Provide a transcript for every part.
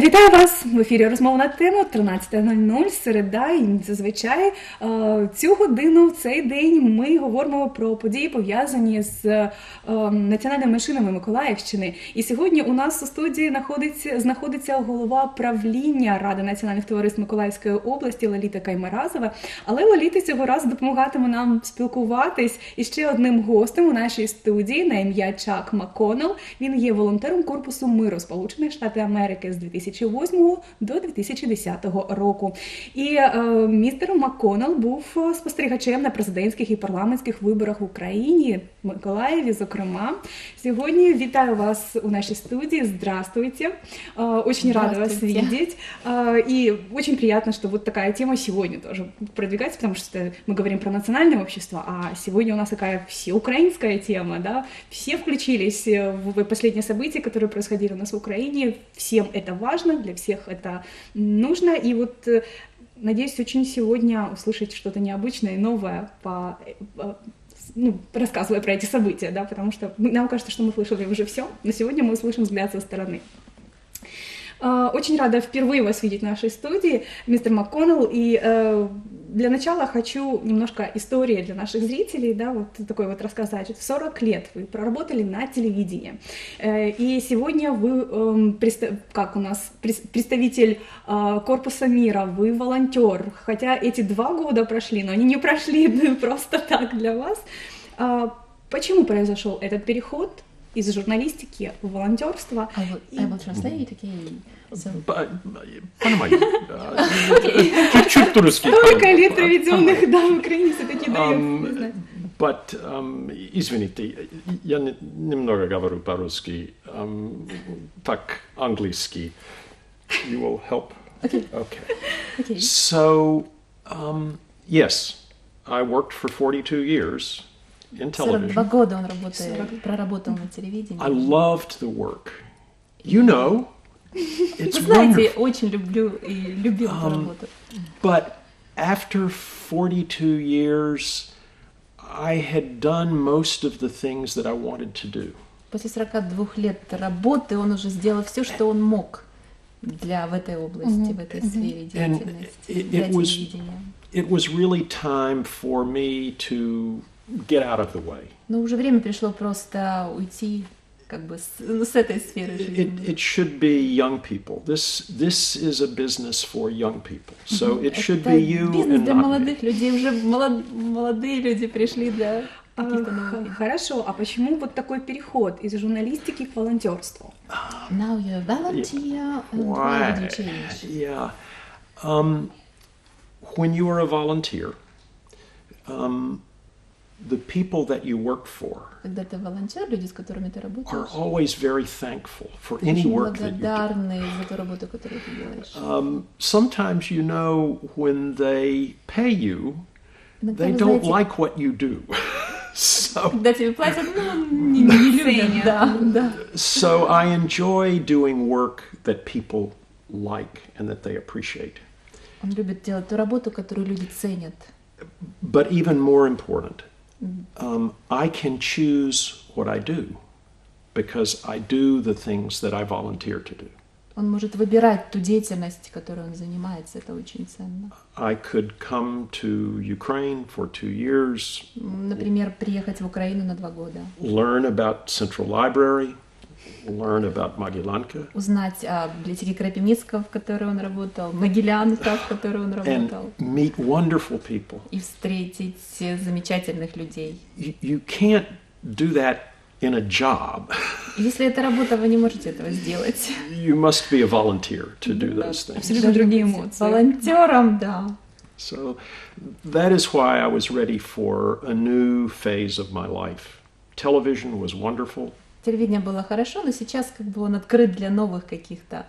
Вітаю вас в ефірі. Розмова на тему 13.00, середа. І зазвичай е, цю годину в цей день ми говоримо про події пов'язані з е, національними меншинами Миколаївщини. І сьогодні у нас у студії знаходиться знаходиться голова правління Ради національних товариств Миколаївської області Лаліта Каймаразова. Але Лаліта цього разу допомагатиме нам спілкуватись із ще одним гостем у нашій студії на ім'я Чак Маконел. Він є волонтером корпусу миру Сполучених Штатів Америки з 2000 2008 до 2010 року. І е, містер Макконел був спостерігачем на президентських і парламентських виборах в Україні, в Миколаєві, зокрема. Сьогодні вітаю вас у нашей студии. Здравствуйте. Очень рада вас видеть. И очень приятно, что вот такая тема сегодня тоже продвигается, потому что мы говорим про национальное общество, а сегодня у нас такая всеукраинская тема, да. Все включились в последние события, которые происходили у нас в Украине. Всем это важно, для всех это нужно. И вот надеюсь очень сегодня услышать что-то необычное и новое по ну, рассказывая про эти события, да, потому что нам кажется, что мы слышали уже все, но сегодня мы услышим взгляд со стороны. А, очень рада впервые вас видеть в нашей студии, мистер МакКоннелл. И э, для начала хочу немножко истории для наших зрителей, да, вот такой вот рассказать. 40 лет вы проработали на телевидении. Э, и сегодня вы, эм, как у нас, представитель э, Корпуса мира, вы волонтер. Хотя эти два года прошли, но они не прошли просто так для вас. А, почему произошел этот переход? Из журналистики в волонтерство. I will, I will translate, okay. So... Понимаю. Чуть-чуть по-русски. Столько лет проведенных, да, в Украине все-таки дает But, um, извините, я немного говорю по-русски, um, так английский. You will help? Okay. Okay. okay. So, um, yes, I worked for 42 years in television. 42 года он работает, проработал на телевидении. I loved the work. You know, it's Вы знаете, wonderful. очень люблю и любил эту Um, работу. But after 42 years, I had done most of the things that I wanted to do. После 42 лет работы он уже сделал все, что он мог для в этой области, в этой сфере деятельности, it- для it was- телевидения. It was really time for me to get out of the way. Но уже время пришло просто уйти как бы с, ну, с этой сферы It, жизни. it should be young people. This this is a business for young people. So it should be you бизнес and для not me. молодых людей. Уже молод- молодые люди пришли для А, каких-то новых. Хорошо, а почему вот такой переход из журналистики к волонтерству? Now you're a volunteer and why did you change? Yeah. Um, when you are a volunteer, um, the people that you work for Когда ты волонтер, люди, с которыми ты are работаешь, always very thankful for any очень work that you do. благодарны за ту работу, которую ты делаешь. Um, sometimes you know when they pay you, Иногда, they вы don't знаете, like what you do. so, когда тебе платят, ну, не, не любят, да, да. so I enjoy doing work that people like and that they appreciate. Он любит делать ту работу, которую люди ценят. But even more important, um, I can choose what I do because I do the things that I volunteer to do. Он может выбирать ту деятельность, которой он занимается. Это очень ценно. I could come to Ukraine for two years, М, Например, приехать в Украину на два года, learn about Central Library, Learn about Magellanka, узнать о библиотеке Крапивницкого, в которой он работал, Могилянка, в которой он and работал, meet wonderful people. и встретить э, замечательных людей. You, you can't do that in a job. Если это работа, вы не можете этого сделать. You must be a volunteer to do those things. Абсолютно другие эмоции. Волонтером, да. So that is why I was ready for a new phase of my life. Television was wonderful. Телевидение было хорошо, но сейчас как бы он открыт для новых каких-то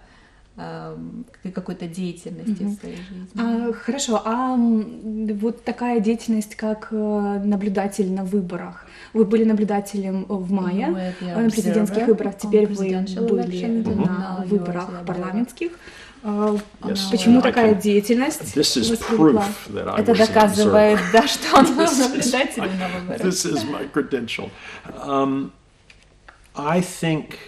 эм, какой-то деятельности в своей жизни. А, хорошо, а вот такая деятельность, как э, наблюдатель на выборах. Вы были наблюдателем в мае were the э, на президентских выборах, теперь вы были на выборах парламентских. А, Yes, Почему такая can- деятельность? Это доказывает, да, что он был наблюдателем на выборах. This is my credential. Um, I think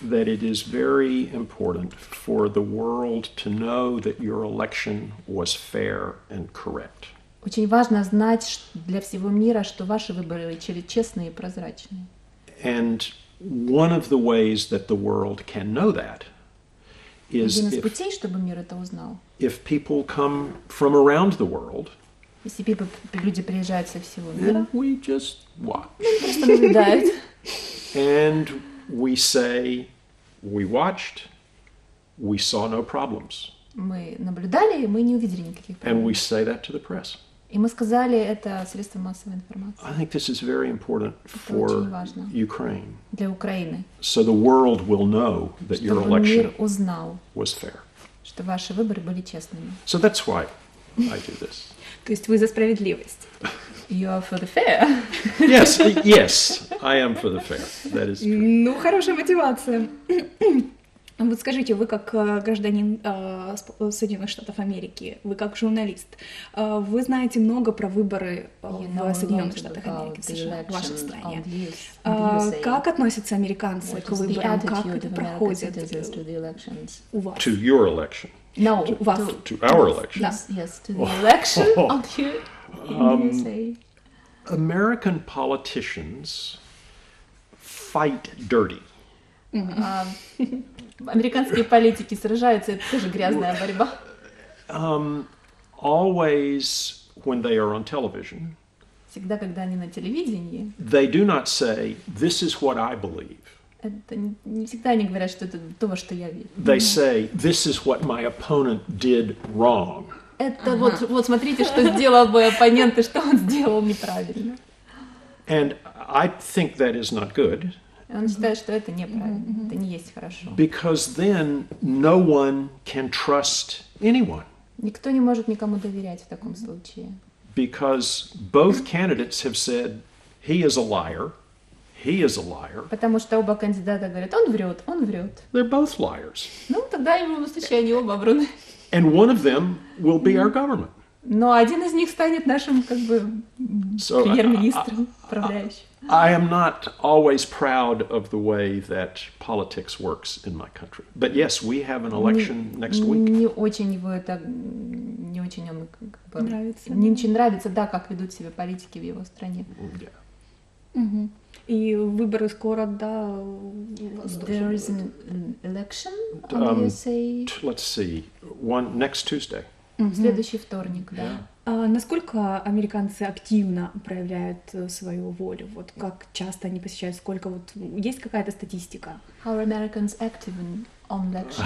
that it is very important for the world to know that your election was fair and correct. Очень важно знать ш- для всего мира, что ваши выборы были че- честные и прозрачные. And one of the ways that the world can know that is Один из if, путей, чтобы мир это узнал, if people come from around the world если пипы- люди приезжают со всего мира, and we just watch. просто наблюдают, And we say, we watched, we saw no problems. мы наблюдали, и мы не увидели никаких And проблем. we say that to the press. И мы сказали это средством массовой информации I think this is very important очень for важно. Ukraine. для Украины, So the world will know that your чтобы мир election узнал, was fair. что ваши выборы были честными. So that's why I do this. То есть вы за справедливость. You are for the fair. Yes, yes, I am for the fair. That is true. Ну, хорошая мотивация. Вот скажите, вы как э, гражданин э, Соединенных Штатов Америки, вы как журналист, э, вы знаете много про выборы э, You в know Соединенных Штатах Америки, США, в вашей стране. Как относятся американцы к выборам, как это of проходит to у вас? To your election, No, У вас. to- to our election. Yes, yes, to the election on here in Um, the USA. American politicians fight dirty. А, Американские политики сражаются, это тоже грязная борьба. Um, always, when they are on television, Всегда, когда они на телевидении, they do not say, This is what I believe. это не, не всегда они говорят, что это то, во что я верю. They say, This is what my opponent did wrong. Это вот, вот смотрите, что сделал мой оппонент и что он сделал неправильно. And I think that is not good он считает, что это неправильно, это не есть хорошо. because then no one can trust anyone. Никто не может никому доверять в таком случае. Because both candidates have said, He is a liar, he is a liar. Потому что оба кандидата говорят, он врет, он врет. They're both liars. Ну, тогда в любом случае они оба вруны. And one of them will be our government. Но один из них станет нашим, как бы, премьер-министром, управляющим. I am not always proud of the way that politics works in my country. But yes, we have an election next week. Не очень его это, не очень он, как бы, Нравится, не очень нравится, да, как ведут себя политики в его стране. Yeah. Мгм. И выборы скоро, да, у вас тоже There is будут. an election on Um, the USA T- Let's see, one next Tuesday. в следующий вторник, да. А насколько американцы активно проявляют э, свою волю? Вот как часто они посещают, сколько вот есть какая-то статистика? How are Americans active in, on election?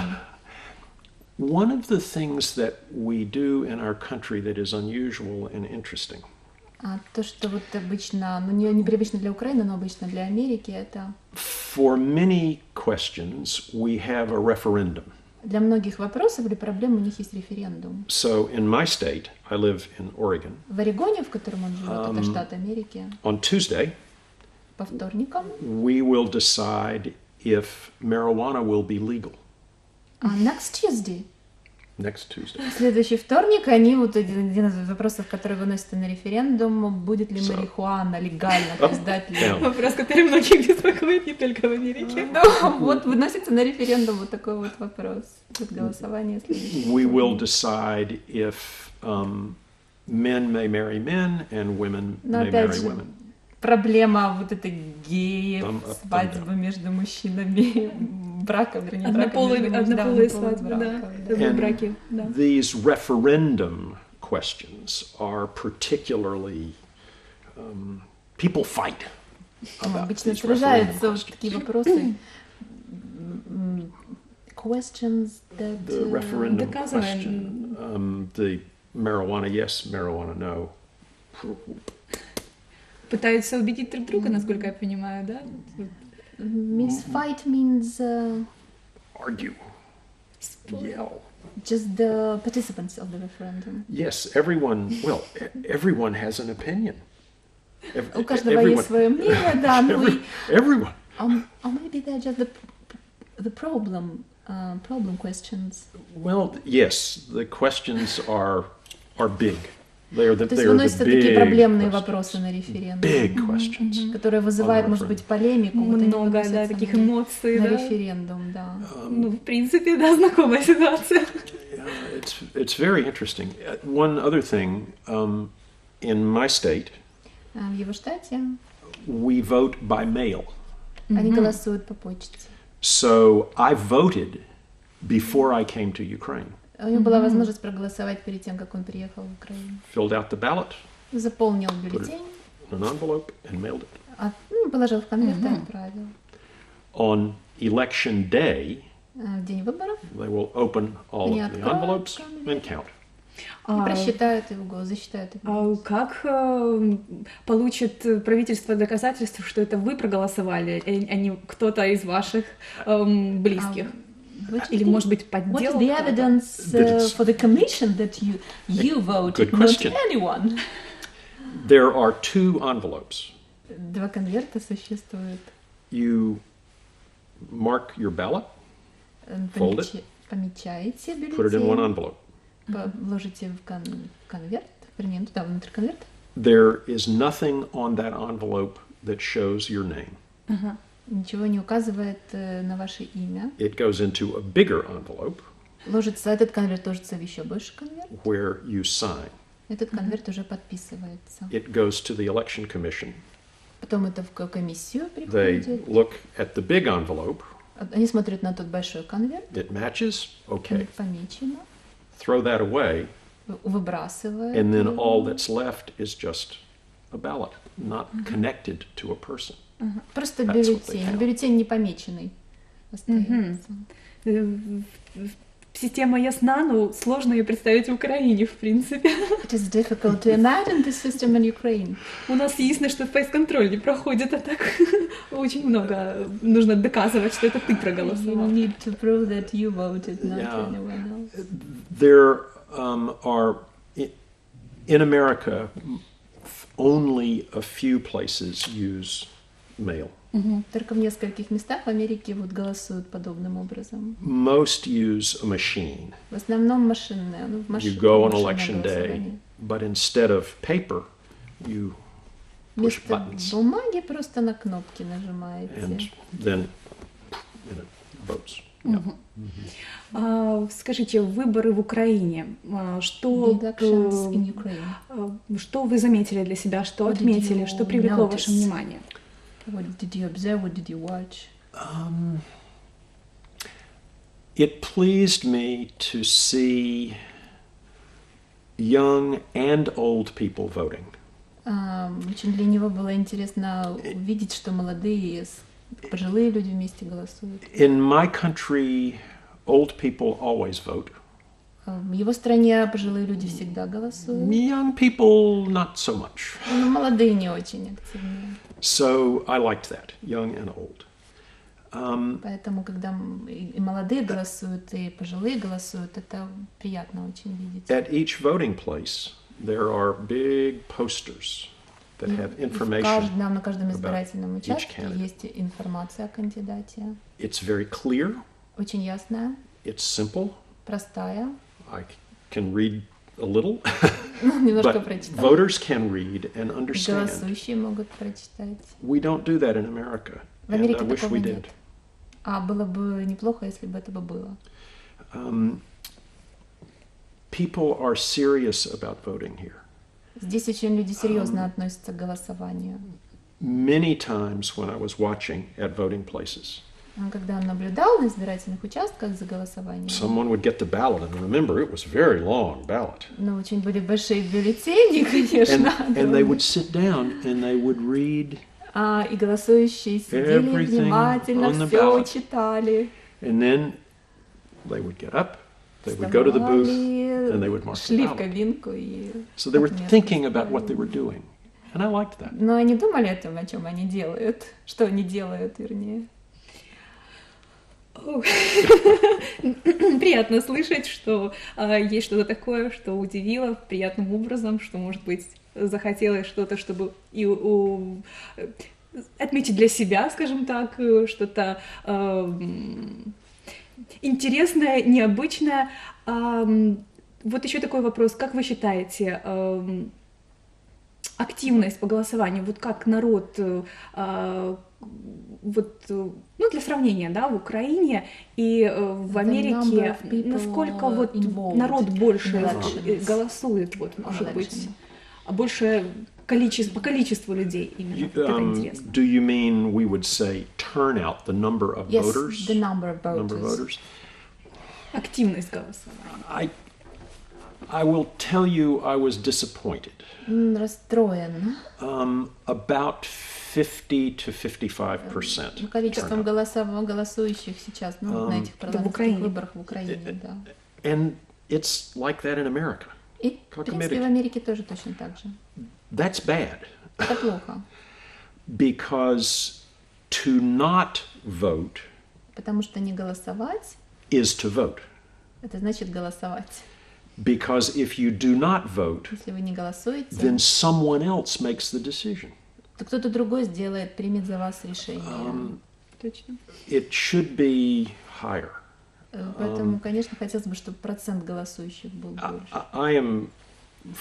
One of the things that we do in our country that is unusual and interesting А то, что вот обычно, ну не непривычно для Украины, но обычно для Америки, это for many questions, we have a referendum. для многих вопросов или проблем у них есть референдум. So in my state, I live in Oregon. В Орегоне, в котором он живет, это штат Америки, On Tuesday, по вторникам, we will decide if marijuana will be legal а next Tuesday, next Tuesday. следующий вторник, они вот один, один из вопросов, который выносится на референдум, будет ли So- марихуана легально, то есть дать ли... Вопрос, который многих беспокоит не только в Америке. Ну, вот выносится на референдум вот такой вот вопрос. Голосование. We will decide if um, men may marry men and women Но may marry же, women. Проблема вот этой геев, Там, а, там, свадьбы между мужчинами, брака, вернее, не брака, Однополые, да, однополые свадьбы, да. браков, да. Однополые And браки, да. These referendum questions are particularly um, people fight. Ну, about Обычно these сражаются referendum вот questions. такие вопросы. Questions that... The uh, referendum question, um, the marijuana yes, marijuana no. Пытаются убедить друг друга, насколько я понимаю, да? Means fight means uh, Argue, yell. just the participants of the referendum. Yes, everyone. Well, e- everyone has an opinion. Ev- У каждого everyone- есть свое мнение, да, ну и... every- everyone. Um, or maybe they're just the, the problem, uh, problem questions. Well, yes, the questions are are big. They are the, То they есть are the выносятся такие big проблемные questions. вопросы на референдум, Big questions. которые вызывают, может быть, полемику. вот они Много, да, выносятся таких на- эмоций, На да. референдум, да. Ну, в принципе, да, знакомая ситуация. Uh, it's it's very interesting. Uh, One other thing, um, in my state, А В его штате we vote by mail. они голосуют по почте. So I voted before I came to Ukraine. У него была возможность проголосовать перед тем, как он приехал в Украину. Filled out the ballot Заполнил бюллетень, in an envelope and mailed it. от- ну, положил в конверт и отправил. On election day, А В день выборов they will open all Они of the envelopes конверт. and count. и А, просчитают его голос, засчитают его а как э, получит правительство доказательство, что это вы проголосовали, а не кто-то из ваших эм, близких? А, What Или, is the- может быть, What is подделка? the evidence That uh, it's- for the commission that you you voted, Good not question. anyone? There are two envelopes. Два конверта существуют. You mark your ballot, Э, Fold помеча- Помечаете put it in one бюллетень, envelope. по- вложите в кон- конверт, вернее, ну, туда, внутрь конверта. There is nothing on that envelope that shows your name. Ничего не указывает э, на ваше имя. It goes into a bigger envelope Ложится этот конверт, ложится в еще больше конверт. where you sign. Этот конверт уже подписывается. It goes to the election commission. Потом это в ко- комиссию They приходит. look at the big envelope. Они смотрят на тот большой конверт, It matches. Okay. помечено, Throw that away. вы- выбрасывают. And then его. all that's left is just a ballot, not connected to a person. Просто what they бюллетень. Бюллетень не помеченный остается. В- Система ясна, но сложно ее представить в Украине, в принципе. It is difficult to imagine the system in Ukraine. У нас ясно, что фейс-контроль не проходит, а так очень много нужно доказывать, что это ты You проголосовал. need to prove that you voted, not Yeah. anyone else. There um, are, in America, only a few places use mail. Только в нескольких местах в Америке вот голосуют подобным образом. Most use a machine. В основном машинное. Ну, маш- You go on election day, but instead of paper, you push Вместо buttons бумаги просто на кнопки нажимаете. and then and it votes. Yeah. А, скажите, выборы в Украине, а, что, а, что вы заметили для себя, что What отметили, что привлекло notice? ваше внимание? What did you observe? What did you watch? It pleased me to see young and old people voting. А, Очень для него было интересно увидеть, что молодые, с- пожилые люди вместе голосуют. In my country, old people always vote. А В его стране пожилые люди всегда голосуют, Young people, not so much. но молодые не очень активные. So I liked that, young and old. Um, Поэтому, когда и молодые голосуют, и пожилые голосуют, это приятно очень видеть. at each voting place, there are big posters that have information. каждом, на каждом избирательном участке есть информация о кандидате. It's very clear, Очень ясная, it's simple. простая. I c- can read a little, Ну, немножко but прочитать. voters can read and И understand. Голосующие могут прочитать. We don't do that in America. В And I Америке wish такого we нет. did. А было бы неплохо, если бы это бы было. Um, people are serious about voting here. Здесь очень люди серьезно относятся к голосованию. Many times when I was watching at voting places, А Когда он наблюдал на избирательных участках за голосованием, someone would get the ballot, and remember, it was a very long ballot. ну, очень были большие бюллетени, конечно. And, and they would sit down and they would read, А, и голосующие сидели внимательно, все ballot. читали. and then they would get up, they would go to the booth, and they would mark the ballot. кабинку и... So they were thinking about what they were doing. And I liked that. Но они думали о том, о чем они делают, что они делают, вернее. Приятно слышать, что а, есть что-то такое, что удивило приятным образом, что, может быть, захотелось что-то, чтобы и у- э, отметить для себя, скажем так, э, что-то эм, интересное, необычное. Ам, Вот еще такой вопрос. Как вы считаете, эм, активность по голосованию, вот как народ, э, а, вот, э, ну, для сравнения, да, в Украине и э, в Америке, насколько вот involved народ больше elections. голосует, вот, может Election. быть, а больше количество, по количеству людей именно, You- это um, интересно. do you mean we would say turnout, the number of Yes, voters? the number of Number of voters. voters? Активность голосования. I, I will tell you, I was disappointed. М, Расстроен. Um, about 50 to 55 percent. Ну, количеством голосов- голосующих сейчас, ну, вот на Um, этих в парламентских Украине. выборах в Украине, да. And it's like that in America. И, в Как принципе, Америка. в Америке тоже точно так же. That's bad Это плохо, because to not vote потому что не голосовать, is to vote. это значит голосовать. Because if you do not vote, Если вы не голосуете, then someone else makes the decision. то кто-то другой сделает, примет за вас решение. Um, Точно. it should be higher. Э, Поэтому, конечно, хотелось бы, чтобы процент голосующих был I, больше. I am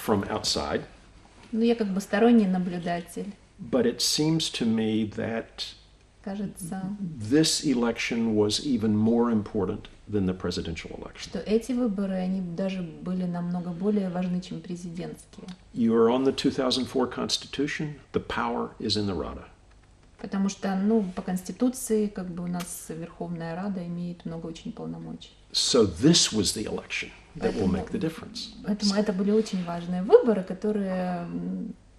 from outside, Ну, я как бы сторонний наблюдатель. but it seems to me that Кажется, this election was even more important than the presidential election. что эти выборы, они даже были намного более важны, чем президентские. You are on the 2004 Constitution, the power is in the Rada. Потому что, ну, по Конституции, как бы у нас Верховная Рада имеет много очень полномочий. So this was the election that will make the difference. Поэтому это были очень важные выборы, которые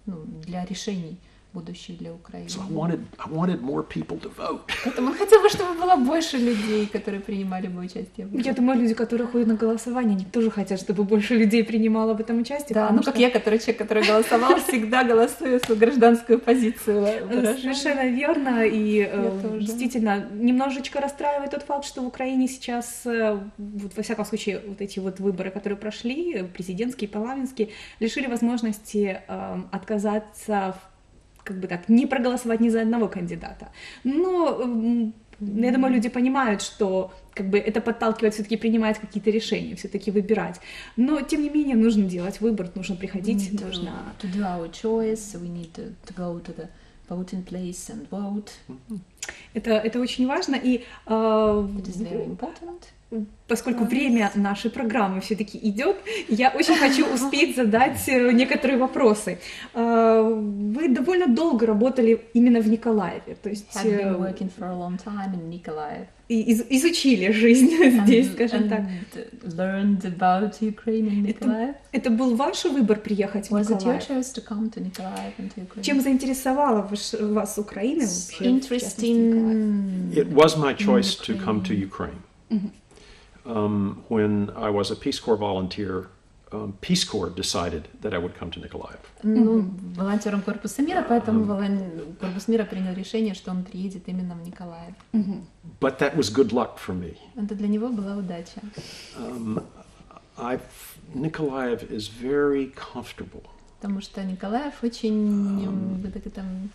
ну, для решений будущих для Украины. So I wanted, I wanted more people to vote. Поэтому он хотел бы, чтобы было больше людей, которые принимали бы участие Я думаю, люди, которые ходят на голосование, они тоже хотят, чтобы больше людей принимало в этом участие. Да, ну как я, который человек, который голосовал, всегда голосую свою гражданскую позицию. выражаю. Совершенно верно. И э, действительно, немножечко расстраивает тот факт, что в Украине сейчас, э, вот, во всяком случае, вот эти вот выборы, которые прошли, э, президентские, парламентские, лишили возможности э, отказаться, в- как бы так, не проголосовать ни за одного кандидата. Но я думаю, люди понимают, что как бы это подталкивает все-таки принимать какие-то решения, все-таки выбирать. Но тем не менее нужно делать выбор, нужно приходить, нужно to do our choice, we need to, to go to the voting place and vote. Это, это очень важно, и э, It is very important. Поскольку время нашей программы все-таки идет, я очень хочу успеть задать э, некоторые вопросы. Э, Вы довольно долго работали именно в Николаеве, то есть э, working for a long time in Nikolaev. и из- изучили жизнь здесь, and, скажем так. and learned about Ukraine in Nikolaev. Это был ваш выбор приехать в Was it your Николаев? choice to come to Nikolaev and to Ukraine? Чем заинтересовала ваш- вас Украина вообще? Николаев? interesting. It was my choice to come to Ukraine. Um, when I was a Peace Corps volunteer, um, Peace Corps decided that I would come to Nikolaev. Ну, волонтером Корпуса мира, поэтому волон- Корпус мира принял решение, что он приедет именно в Николаев. Мгм. But that was good luck for me. Это для него была удача. Um, I've, Nikolaev is very comfortable. Потому что Николаев очень м, вот так это, м,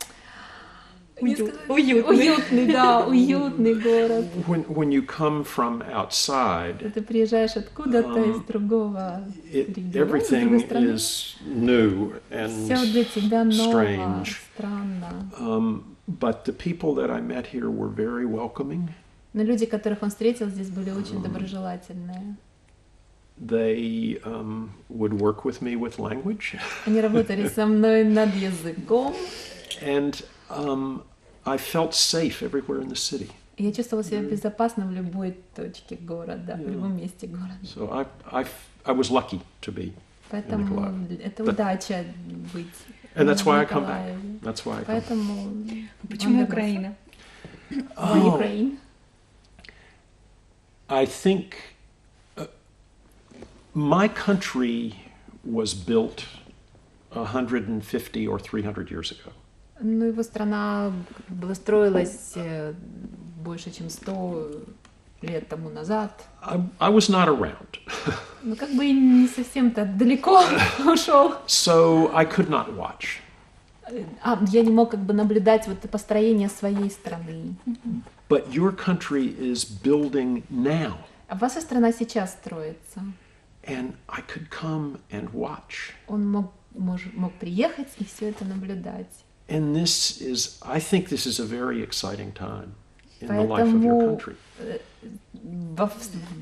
Уют- уютный. уютный, да, уютный город. When, when you come from outside, Ты приезжаешь откуда-то Um, из другого региона, everything is new Все and для тебя ново, strange. странно. um, but the people that I met here were very welcoming. Но люди, которых он встретил здесь, были очень доброжелательные. They um, would work with me with language, Они работали со мной над языком. and um, I felt safe everywhere in the city. И я чувствовала себя безопасно в любой точке города, в любом месте города. So I, I, I was lucky to be, Поэтому Николаев. это Да. удача быть. and that's в why I come back. Николаеве. That's why I come. Поэтому Почему он Украина? Why Oh, Ukraine? I think uh, my country was built 150 or 300 years ago. Ну, его страна была строилась э, больше, чем сто лет тому назад. I, I was not around, Ну, как бы не совсем-то далеко ушел. so I could not watch. А, я не мог как бы наблюдать вот построение своей страны. But your country is building now, А ваша страна сейчас строится. and I could come and watch. Он мог, мож- мог приехать и все это наблюдать. And this is, I think this is a very exciting time in the life of your Поэтому country. э, во-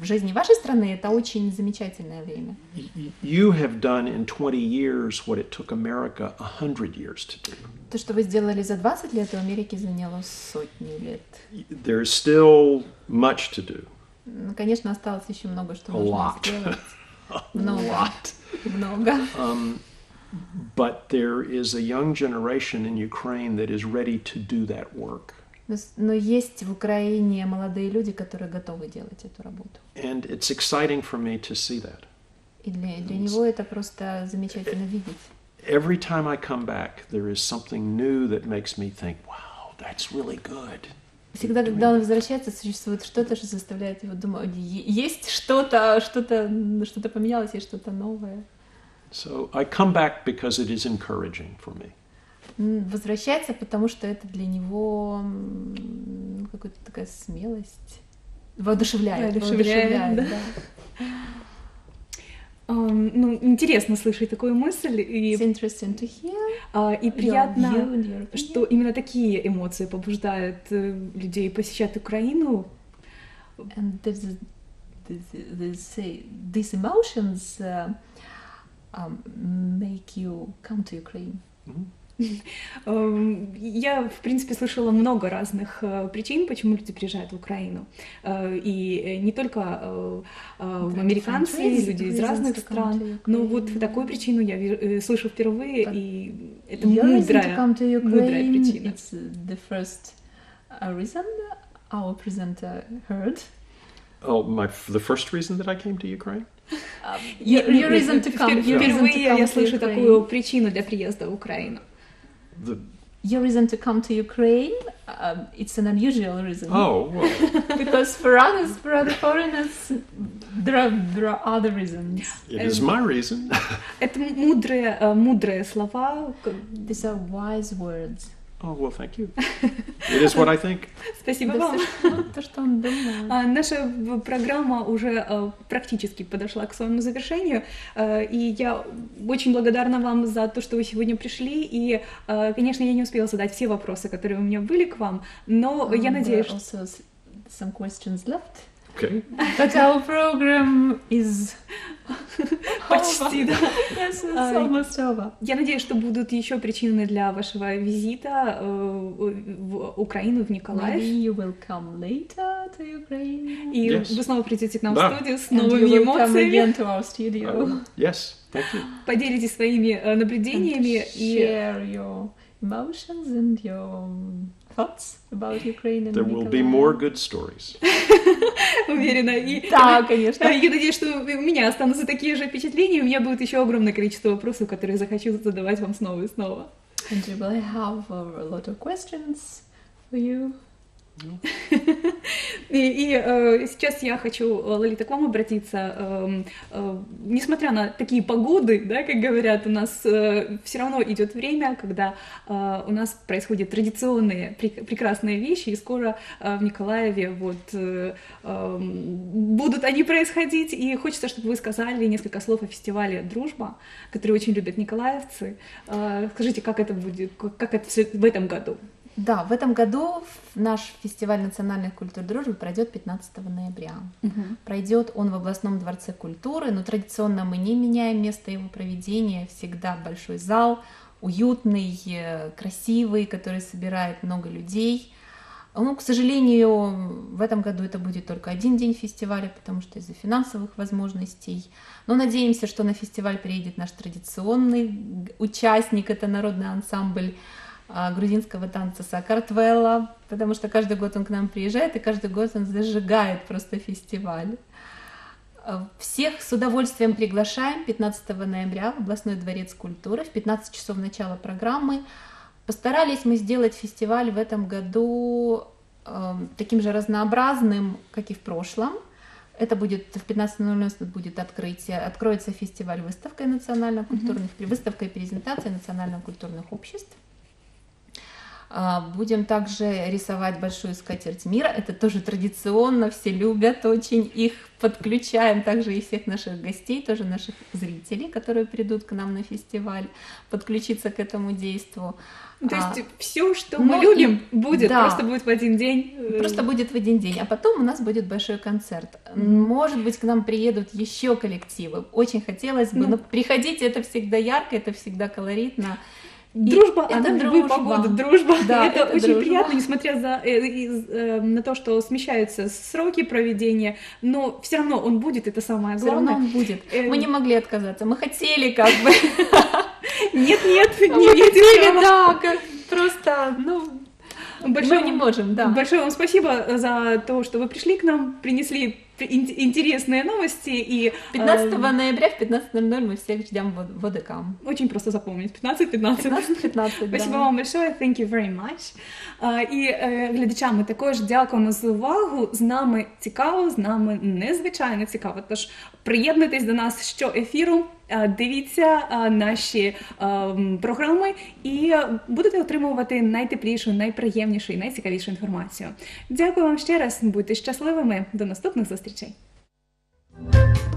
в жизни вашей страны это очень замечательное время. Y- y- You have done in 20 years what it took America 100 years to do. То, что вы сделали за 20 лет, у Америки заняло сотни лет. There's still much to do. Ну, конечно, осталось еще много, что A нужно lot. сделать. A Много. lot. Много. Um, but there is a young generation in Ukraine that is ready to do that work. Но, есть в Украине молодые люди, которые готовы делать эту работу. And it's exciting for me to see that. И для, для него это просто замечательно видеть. Every time I come back, there is something new that makes me think, wow, that's really good. Всегда, когда он возвращается, существует что-то, что заставляет его думать, «Е- есть что-то, что-то, что-то поменялось, есть что-то новое. So I come back because it is encouraging for me. Возвращается, потому что это для него м, какая-то такая смелость. Воодушевляет. Воодушевляет, да. да. Ам, ну, интересно слышать такую мысль, и, It's interesting to hear а, и your приятно, view and your opinion. что именно такие эмоции побуждают э, людей посещать Украину. And there's, there's say, these emotions uh, um, make you come to Ukraine. Эм, Я, в принципе, слышала много разных э, причин, почему люди приезжают в Украину. Э, И э, не только Different американцы, reasons- люди из разных стран. Но вот такую причину я слышу впервые, But и это Your reason to мудрая. come to мудрая Ukraine, причина. it's the first uh, reason our presenter heard. Oh, my the first reason that I came to Ukraine? Your, your reason to come. Впер- Your reason to Впервые come я to слышу Ukraine. такую причину для приезда в Украину. The Your reason to come to Ukraine, um, it's an unusual reason. oh, well, Because for others, for other foreigners, there are, there are other reasons. it is my reason. Это мудрые, э, мудрые слова. К- These are wise words. Oh, well, thank you. It is what I think. Спасибо Да вам. что- то, что он думает. А, Наша программа уже э, практически подошла к своему завершению, э, и я очень благодарна вам за то, что вы сегодня пришли. И, э, конечно, я не успела задать все вопросы, которые у меня были к вам, но я надеюсь, some questions left. Okay. But our program is почти, да. yes, it's Uh, almost over. Я надеюсь, что будут еще причины для вашего визита э, в Украину, в Maybe Николаев. you will come later to Ukraine. И Yes. вы снова придете к нам Да. в студию с And you новыми will come эмоциями, again to our studio. Uh, yes, thank you. поделитесь своими э, and наблюдениями и share your emotions and your thoughts about Ukraine and There will be more good stories. уверена. И Да, конечно. я надеюсь, что у меня останутся такие же впечатления, и у меня будет еще огромное количество вопросов, которые захочу задавать вам снова и снова. And we will have a lot of questions for you. И, и, э, сейчас я хочу, э, Лолита, к вам обратиться. Эм, э, несмотря на такие погоды, да, как говорят, у нас все равно идет время, когда э, у нас происходят традиционные прек- прекрасные вещи, и скоро э, в Николаеве вот э, эм, будут они происходить. И хочется, чтобы вы сказали несколько слов о фестивале «Дружба», который очень любят николаевцы. Э, скажите, как это будет, как это в этом году? Да, в этом году наш фестиваль национальных культур дружбы пройдет 15 ноября. Пройдет он в областном дворце культуры, но традиционно мы не меняем место его проведения. Всегда большой зал, уютный, э, красивый, который собирает много людей. Ну, к сожалению, в этом году это будет только один день фестиваля, потому что из-за финансовых возможностей. Но надеемся, что на фестиваль приедет наш традиционный участник, это народный ансамбль грузинского танца Сакартвелла, потому что каждый год он к нам приезжает, и каждый год он зажигает просто фестиваль. А, Всех с удовольствием приглашаем 15 ноября в областной дворец культуры в 15 часов начала программы. Постарались мы сделать фестиваль в этом году э, таким же разнообразным, как и в прошлом. Это будет в 15.00 будет открытие, откроется фестиваль выставкой национально-культурных, выставкой и презентацией национально-культурных обществ. А, Будем также рисовать большую скатерть мира. Это тоже традиционно, все любят очень. Их подключаем также и всех наших гостей, тоже наших зрителей, которые придут к нам на фестиваль, подключиться к этому действу. Ну, То А, есть все, что ну мы любим, и- будет, да. просто будет в один день. Э, Просто будет в один день, а потом у нас будет большой концерт. Может быть, к нам приедут еще коллективы. Очень хотелось бы, Ну. но приходите, это всегда ярко, это всегда колоритно. И Дружба, это она в дружба. погоду, дружба. Да, И это, это очень дружба. приятно, несмотря за, э, э, на то, что смещаются сроки проведения, но все равно он будет, это самое Все равно главное. он будет. Эм. Мы не могли отказаться. Мы хотели как бы. Нет, нет, не права. да, просто, ну, Большое мы не можем, да. Большое вам спасибо за то, что вы пришли к нам, принесли ин- интересные новости и 15 э, ноября в 15.00 мы всех ждем в в ОДК. очень просто запомнить 15-15. 15-15, Спасибо да. вам большое, thank you very much. А, і е, глядачам ми також дякуємо за увагу. З нами цікаво, з нами незвичайно цікаво. Тож приєднуйтесь до нас щоефіру, е, дивіться е, наші е, м, програми і е, будете отримувати найтеплішу, найприємнішу і найцікавішу інформацію. Дякую вам ще раз. Будьте щасливими. До наступних സ്തുതിച്ചേ thank you